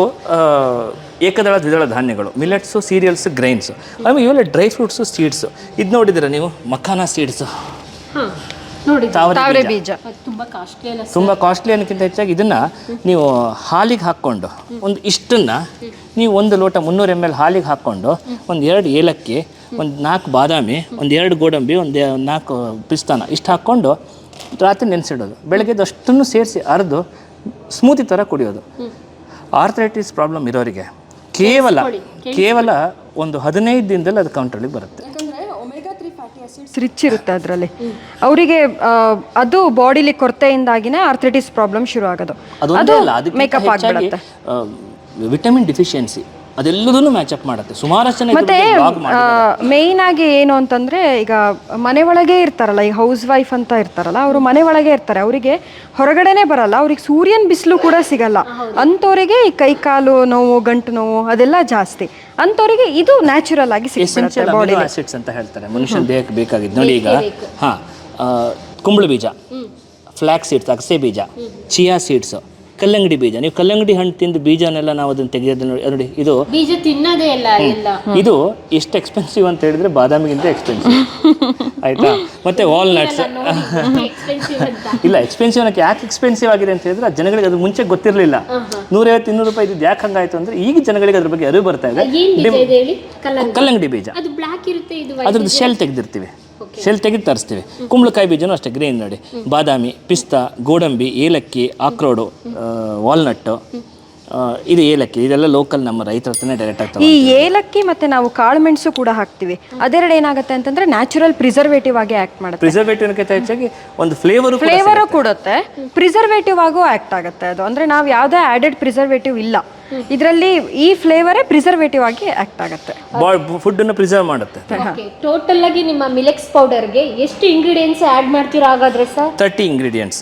ಏಕದಳ ದ್ವಿದಳ ಧಾನ್ಯಗಳು. ಮಿಲೆಟ್ಸು ಸೀರಿಯಲ್ಸ್ ಗ್ರೈನ್ಸ್ ಆಮೇಲೆ ಇವೆಲ್ಲ ಡ್ರೈ ಫ್ರೂಟ್ಸು ಸೀಡ್ಸು ಇದು ನೋಡಿದ್ರೆ ನೀವು? ಮಖಾನ ಸೀಡ್ಸು ಹಾ ನೋಡಿ ತಾವರೆ ತಾವರೆ ಬೀಜ. ಬೀಜ. ಅದು ತುಂಬಾ ಕಾಸ್ಟ್ಲಿ ಅಲ್ಲ ತುಂಬ ಕಾಸ್ಟ್ಲಿ ಅನ್ನೋಕ್ಕಿಂತ ಹೆಚ್ಚಾಗಿ ಇದನ್ನ ನೀವು ಹಾಲಿಗೆ ಹಾಕ್ಕೊಂಡು ಒಂದು ಇಷ್ಟನ್ನು ನೀವು ಒಂದು ಲೋಟ ಮುನ್ನೂರು ಎಂ ಎಲ್ ಹಾಲಿಗೆ ಹಾಕ್ಕೊಂಡು ಒಂದು ಎರಡು ಏಲಕ್ಕಿ ಒಂದು ನಾಲ್ಕು ಬಾದಾಮಿ ಒಂದು ಎರಡು ಗೋಡಂಬಿ ಒಂದು ನಾಲ್ಕು ಪಿಸ್ತಾನ ಇಷ್ಟು ಹಾಕ್ಕೊಂಡು ರಾತ್ರಿ ನೆನೆಸಿಡೋದು. ಬೆಳಗ್ಗೆ ಅಷ್ಟನ್ನು ಸೇರಿಸಿ ಅರೆದು ಸ್ಮೂತಿ ಥರ ಕುಡಿಯೋದು. ಆರ್ಥರೈಟಿಸ್ ಪ್ರಾಬ್ಲಮ್ ಇರೋರಿಗೆ ಕೇವಲ ಕೇವಲ ಒಂದು ಹದಿನೈದು ದಿನದಲ್ಲಿ ಅದು ಕೌಂಟ್ರಲ್ಲಿ ಬರುತ್ತೆ. ರಿಚ್ ಇರುತ್ತೆ ಅದರಲ್ಲಿ. ಅವರಿಗೆ ಅದು ಬಾಡಿಲಿ ಕೊರತೆಯಿಂದಾಗಿನೇ ಆರ್ಥ್ರೈಟಿಸ್ ಪ್ರಾಬ್ಲಮ್ ಶುರು ಆಗೋದು ಅದಕ್ಕಿಂತ ಮೇಕಪ್ ವಿಟಮಿನ್ ಡಿಫಿಷಿಯನ್ಸಿ ಅದೆಲ್ಲದನ್ನು ಮ್ಯಾಚಪ್ ಮಾಡುತ್ತೆ. ಸುಮಾರಷ್ಟು ಜನ ಮತ್ತೆ ಮೇಯ್ನ್ ಆಗಿ ಏನು ಅಂತಂದ್ರೆ ಈಗ ಮನೆ ಒಳಗೆ ಇರ್ತಾರಲ್ಲ ಈಗ ಹೌಸ್ ವೈಫ್ ಅಂತ ಇರ್ತಾರಲ್ಲ ಅವರು ಮನೆ ಒಳಗೆ ಇರ್ತಾರೆ. ಅವರಿಗೆ ಹೊರಗಡೆನೆ ಬರಲ್ಲ. ಅವ್ರಿಗೆ ಸೂರ್ಯನ ಬಿಸಿಲು ಕೂಡ ಸಿಗಲ್ಲ. ಅಂಥವರಿಗೆ ಈ ಕೈ ಕಾಲು ನೋವು ಗಂಟು ನೋವು ಅದೆಲ್ಲ ಜಾಸ್ತಿ. ಅಂಥವರಿಗೆ ಇದು ನ್ಯಾಚುರಲ್ ಆಗಿ ಸಿಗುತ್ತೆ ಎಸೆನ್ಷಿಯಲ್ ಅಮಿನೋ ಆಸಿಡ್ಸ್ ಅಂತ ಹೇಳ್ತಾರೆ. ಮನುಷ್ಯನ ದೇಹಕ್ಕೆ ಬೇಕಾಗಿದ್ದು. ನೋಡಿ ಈಗ ಹಾ ಕುಂಬಳ ಬೀಜ. ಫ್ಲ್ಯಾಕ್ ಸೀಡ್ಸ್ ಅಗಸೆ ಬೀಜ. ಚಿಯಾ ಸೀಡ್ಸ್ ಕಲ್ಲಂಗಡಿ ಬೀಜ. ನೀವು ಕಲ್ಲಂಗಡಿ ಹಣ್ಣು ತಿಂದು ಬೀಜನೆಲ್ಲ ನಾವು ಅದನ್ನು ತೆಗೆಯೋದು ನೋಡಿ ನೋಡಿ ಇದು ಬೀಜ ತಿನ್ನೋದೇ ಇಲ್ಲ ಎಲ್ಲ. ಇದು ಎಷ್ಟು ಎಕ್ಸ್ಪೆನ್ಸಿವ್ ಅಂತ ಹೇಳಿದ್ರೆ ಬಾದಾಮಿಗಿಂತ ಎಕ್ಸ್ಪೆನ್ಸಿವ್ ಆಯ್ತಾ? ಮತ್ತೆ ವಾಲ್ನಟ್ಸ್ ಇಲ್ಲ ಎಕ್ಸ್ಪೆನ್ಸಿವ್ ಅನ್ನಕ್ಕೆ ಯಾಕೆ ಎಕ್ಸ್ಪೆನ್ಸಿವ್ ಆಗಿದೆ ಅಂತ ಹೇಳಿದ್ರೆ ಆ ಜನಗಳಿಗೆ ಅದು ಮುಂಚೆ ಗೊತ್ತಿರಲಿಲ್ಲ. ನೂರೈವತ್ತು ಇನ್ನೂರು ರೂಪಾಯಿ ಇದು ಯಾಕೆ ಹಂಗಾಯ್ತು ಅಂದ್ರೆ ಈಗ ಜನಗಳಿಗೆ ಅದ್ರ ಬಗ್ಗೆ ಅರಿವು ಬರ್ತಾ ಇದೆ. ಕಲ್ಲಂಗಡಿ. ಬೀಜ. ಅದ್ರದ್ದು ಶೆಲ್ ತೆಗೆದಿರ್ತೀವಿ. ಶೆಲ್ ತೆಗೆದು ತರಿಸ್ತೀವಿ. ಕುಂಬಳಕಾಯಿ ಬೀಜನೂ ಅಷ್ಟೇ ಗ್ರೀನ್ ನೋಡಿ. ಬಾದಾಮಿ ಪಿಸ್ತಾ ಗೋಡಂಬಿ ಏಲಕ್ಕಿ ಆಕ್ರೋಡು ವಾಲ್ನಟ್ಟು ಇದು ಏಲಕ್ಕಿ. ಇದೆಲ್ಲ ಲೋಕಲ್ ನಮ್ಮ ರೈತರ ಹತ್ರನೇ ಡೈರೆಕ್ಟ್ ಆಗ್ತದೆ ಈ ಏಲಕ್ಕಿ ಮತ್ತೆ ನಾವು ಕಾಳು ಮೆಣಸು ಕೂಡ ಹಾಕ್ತಿವಿ. ಅದೆರಡು ಏನಾಗುತ್ತೆ ಅಂತಂದ್ರೆ ನ್ಯಾಚುರಲ್ ಪ್ರಿಸರ್ವೇಟಿವ್ ಆಗಿ ಆಕ್ಟ್ ಮಾಡುತ್ತೆ. ಪ್ರಿಸರ್ವೇಟಿವ್ನಕ್ಕಿಂತ ಹೆಚ್ಚಾಗಿ ಒಂದು ಫ್ಲೇವರ್ ಫ್ಲೇವರು ಕೊಡುತ್ತೆ. ಪ್ರಿಸರ್ವೇಟಿವ್ ಆಗೂ ಆಕ್ಟ್ ಆಗುತ್ತೆ ಅದು. ಅಂದ್ರೆ ನಾವು ಯಾವುದೇ ಆಡೆಡ್ ಪ್ರಿಸರ್ವೇಟಿವ್ ಇಲ್ಲ. ಇದರಲ್ಲಿ ಈ ಫ್ಲೇವರೇ ಪ್ರಿಸರ್ವೇಟಿವ್ ಆಗಿ ಆಕ್ಟ್ ಆಗುತ್ತೆ. ಫುಡ್ ಅನ್ನು ಪ್ರಿಸರ್ವ್ ಮಾಡುತ್ತೆ. ಟೋಟಲ್ ಆಗಿ ನಿಮ್ಮ ಮಿಲೆಕ್ಸ್ ಪೌಡರ್ಗೆ ಎಷ್ಟು ಇಂಗ್ರೀಡಿಯೆಂಟ್ಸ್ ಆಡ್ ಮಾಡ್ತೀರಾ ಹಾಗಾದ್ರೆ ಸರ್ ತರ್ಟಿ ಇಂಗ್ರೀಡಿಯೆಂಟ್ಸ್